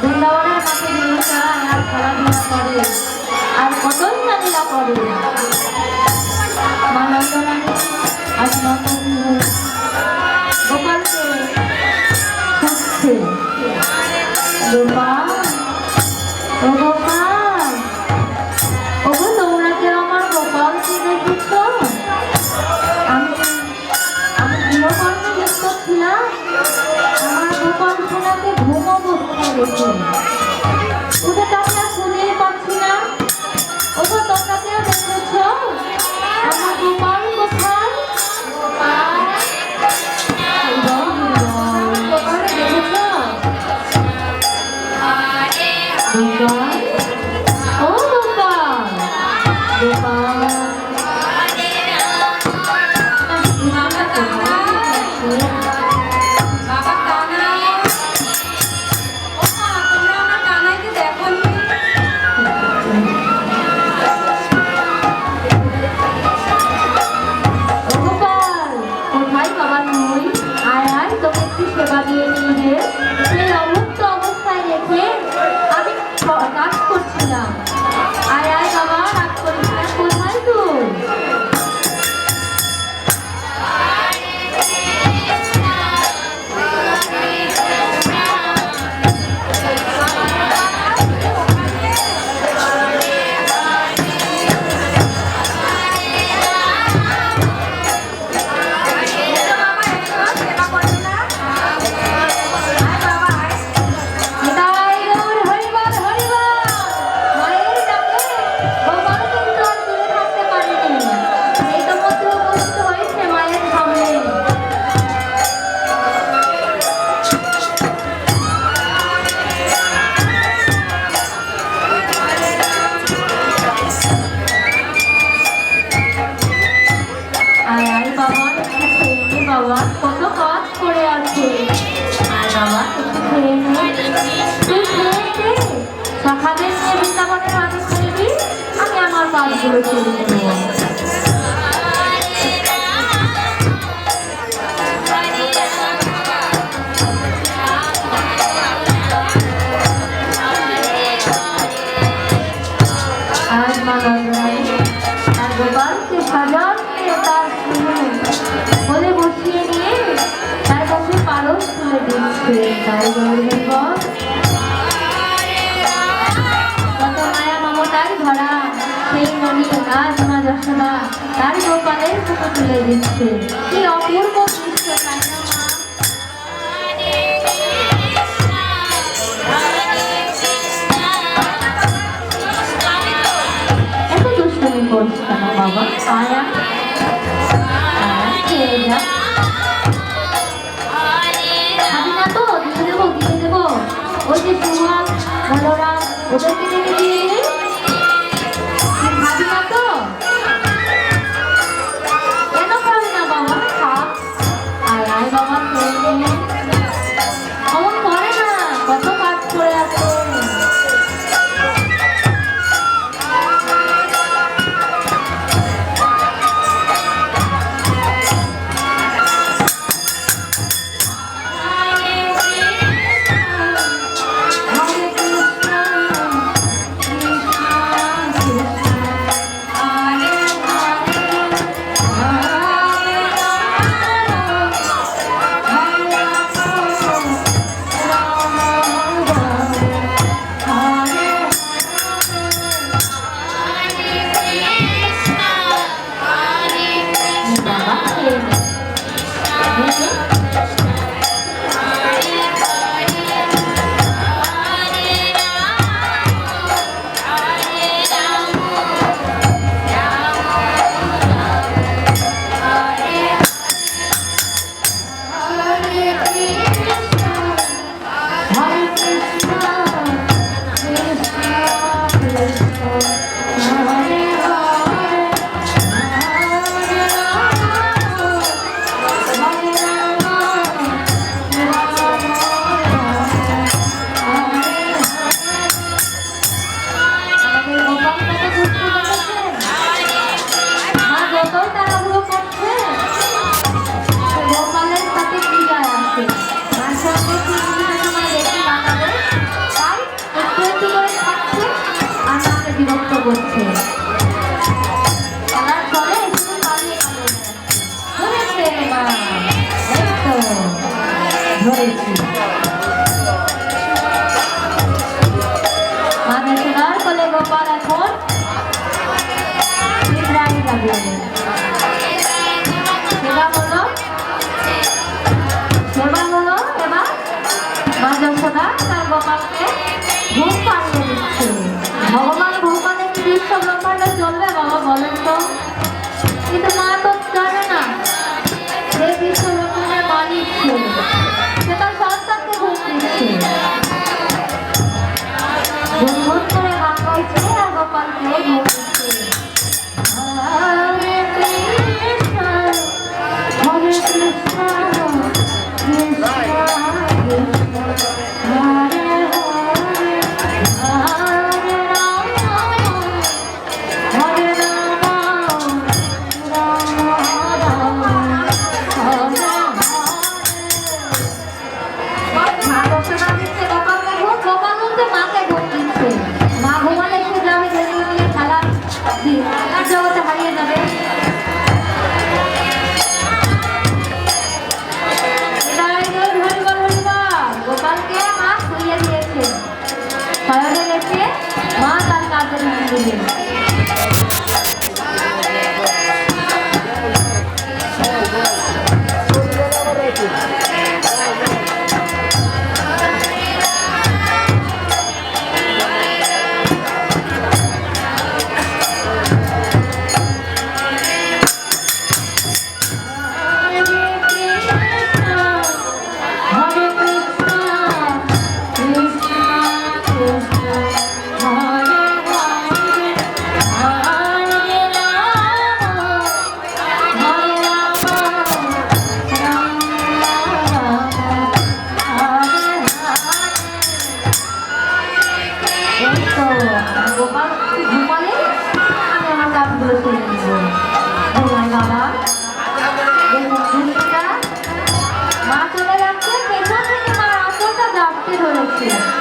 বৃন্দাবনের মাঠে নিউসারা আর খেলাধুলা করে আর কতই না করে মানন্দরানী আজ নন্দন করুন ওটা তো আপনার খুঁজে পাচ্ছি না ওটা তো আপনাকেও দেখেছ আমার গোপাল কোথায় গোপাল দেখেছ সকালে নিয়ে বৃন্দাবনে মানুষ আমি আমার পাশগুলো প্রার্থনা তার গোপালের মুখে তুলে দিচ্ছে। কি অপূর্ব দৃশ্য তাই না এত দুষ্টুমি করছে কেন আমি না তো দিয়ে দেবো দিয়ে দেবো। ওই যে সুহাগ ওদেরকে ডেকে বিভক্ত করছে। খেলার পরে গোপাল এখন ইন্দ্রাণী যাবে সেবা হলো সেবা হলো এবার মা যশোদা তার গোপালকে ভগবান ভগবানের কৃষ্ণ ব্যাপারটা চলবে বাবা বলেন তো। மாதா காத்திருக்கிறேன் Alto.